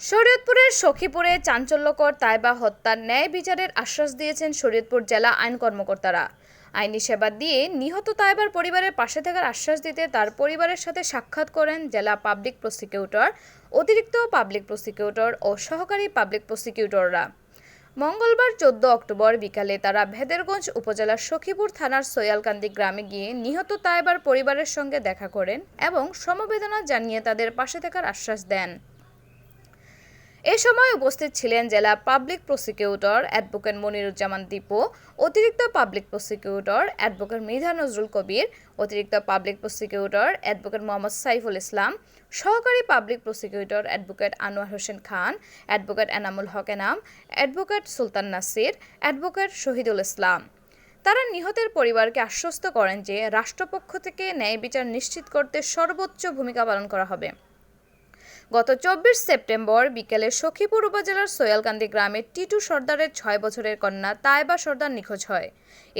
শরীয়তপুরের সখীপুরে চাঞ্চল্যকর তাইবা হত্যার ন্যায় বিচারের আশ্বাস দিয়েছেন শরীয়তপুর জেলা আইন কর্মকর্তারা। আইনি সেবা দিয়ে নিহত তাইবার পরিবারের পাশে থাকার আশ্বাস দিতে তার পরিবারের সাথে সাক্ষাৎ করেন জেলা পাবলিক প্রসিকিউটর, অতিরিক্ত পাবলিক প্রসিকিউটর ও সহকারী পাবলিক প্রসিকিউটররা। মঙ্গলবার চোদ্দ অক্টোবর বিকালে তারা ভেদেরগঞ্জ উপজেলার সখীপুর থানার সৈয়ালকান্দি গ্রামে গিয়ে নিহত তাইবার পরিবারের সঙ্গে দেখা করেন এবং সমবেদনা জানিয়ে তাদের পাশে থাকার আশ্বাস দেন। এ সময় উপস্থিত ছিলেন জেলা public prosecutor advocate Moniruzzaman Dipu, অতিরিক্ত public prosecutor advocate Mridha Nazrul Kabir, অতিরিক্ত public prosecutor advocate Mohammad Saiful Islam, সহকারী public prosecutor advocate Anwar Hossain Khan, advocate Enamul Haque Enam, advocate Sultan Nasir, advocate Shahidul Islam. তারা নিহতের পরিবারকে আশ্বস্ত করেন যে রাষ্ট্রপক্ষ থেকে ন্যায় বিচার নিশ্চিত করতে সর্বোচ্চ ভূমিকা পালন করা হবে। গত চব্বিশ সেপ্টেম্বর বিকেলে সখীপুর উপজেলার সোয়ালকান্দি গ্রামে টিটু সর্দারের ছয় বছরের কন্যা তাইবা সর্দার নিখোঁজ হয়।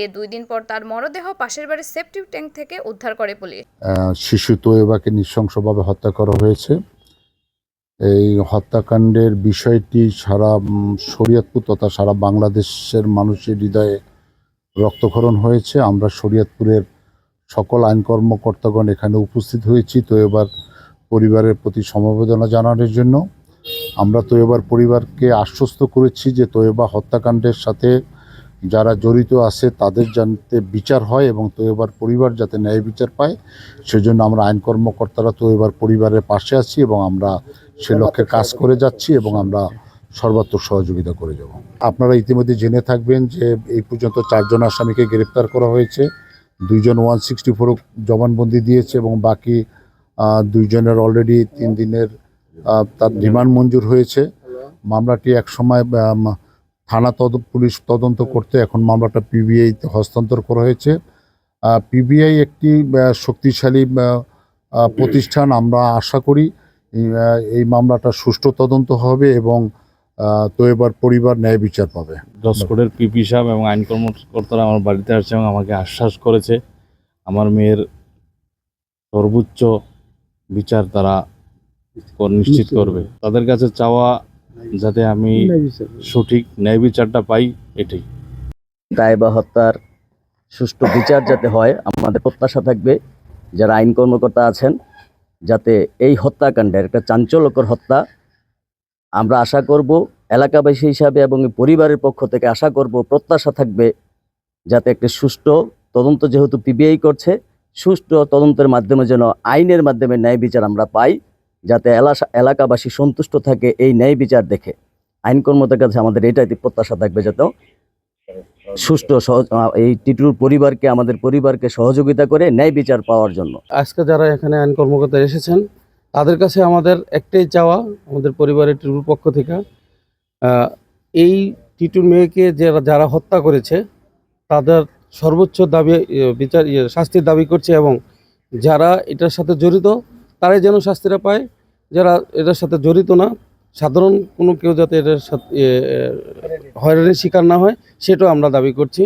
এ দুই দিন পর তার মরদেহ পাশের বাড়ির সেপটিভ ট্যাঙ্ক থেকে উদ্ধার করে পুলিশ। শিশু তোয়েবাকে নৃশংসভাবে হত্যা করা হয়েছে। এই হত্যাকাণ্ডের বিষয়টি সারা শরীয়তপুর তথা সারা বাংলাদেশের মানুষের হৃদয়ে রক্তক্ষরণ হয়েছে। আমরা শরীয়তপুরের সকল আইন কর্মকর্তাগণ এখানে উপস্থিত হয়েছি। তোয়েবার পরিবারের প্রতি সমবেদনা জানানোর জন্য আমরা তোয়েবার পরিবারকে আশ্বস্ত করেছি যে তোয়েবা হত্যাকাণ্ডের সাথে যারা জড়িত আছে তাদের জানতে বিচার হয় এবং তোয়েবার পরিবার যাতে ন্যায় বিচার পায়। সেজন্য আমরা আইন কর্মকর্তারা তো এবার পরিবারের পাশে আছি এবং আমরা সে লক্ষ্যে কাজ করে যাচ্ছি এবং আমরা সর্বাত্মক সহযোগিতা করে যাব। আপনারা ইতিমধ্যে জেনে থাকবেন যে এই পর্যন্ত চারজন আসামিকে গ্রেপ্তার করা হয়েছে। দুইজন ওয়ান সিক্সটি ফোর জবানবন্দি দিয়েছে এবং বাকি দুইজনের অলরেডি তিন দিনের তার রিমান্ড মঞ্জুর হয়েছে। মামলাটি একসময় আম, থানা তদ পুলিশ তদন্ত করতে এখন মামলাটা পিবিআইতে হস্তান্তর করা হয়েছে। পিবিআই একটি শক্তিশালী প্রতিষ্ঠান আমরা আশা করি এই, মামলাটা সুষ্ঠু তদন্ত হবে এবং তো এবার পরিবার ন্যায় বিচার পাবে। জসকোটের পিপি সাহেব এবং আইন কর্মকর্তারা আমার বাড়িতে আসছে এবং আমাকে আশ্বাস করেছে। আমার মেয়ের সর্বোচ্চ বিচার তারা নিশ্চিত করবে। তাদের কাছে চাওয়া যাতে আমি সঠিক ন্যায় বিচারটা পাই এটাই। দায় বা হত্যার সুষ্ঠু বিচার যাতে হয় আমাদের প্রত্যাশা থাকবে যারা আইন কর্মকর্তা আছেন যাতে এই হত্যাকাণ্ডের একটা চাঞ্চল্যকর হত্যা আমরা আশা করব এলাকাবাসী হিসাবে এবং পরিবারের পক্ষ থেকে আশা করব প্রত্যাশা থাকবে যাতে একটা সুষ্ঠু তদন্ত যেহেতু পিবিআই করছে সুষ্ঠু তদন্তের মাধ্যমে যেন আইনের মাধ্যমে ন্যায় বিচার আমরা পাই, যাতে এলাকা এলাকাবাসী সন্তুষ্ট থাকে এই ন্যায় বিচার দেখে। আইন কর্মকর্তার কাছে আমাদের এটাই প্রত্যাশা থাকবে যাতে সুষ্ঠু, সহজ এই টিটুর পরিবারকে, আমাদের পরিবারকে সহযোগিতা করে ন্যায় বিচার পাওয়ার জন্য। আজকে যারা এখানে আইন কর্মকর্তা এসেছেন, তাদের কাছে আমাদের একটাই চাওয়া, আমাদের পরিবারের টিটুর পক্ষ থেকে এই টিটুর মেয়েকে যারা যারা হত্যা করেছে, তাদের সর্বোচ্চ দাবি বিচার শাস্তির দাবি করছে এবং যারা এটার সাথে জড়িত, তারাই যেন শাস্তিটা পায়। যারা এটার সাথে জড়িত না, সাধারণ কোনো কেউ যাতে এটার সাথে হয়রানির শিকার না হয়, সেটাও আমরা দাবি করছি।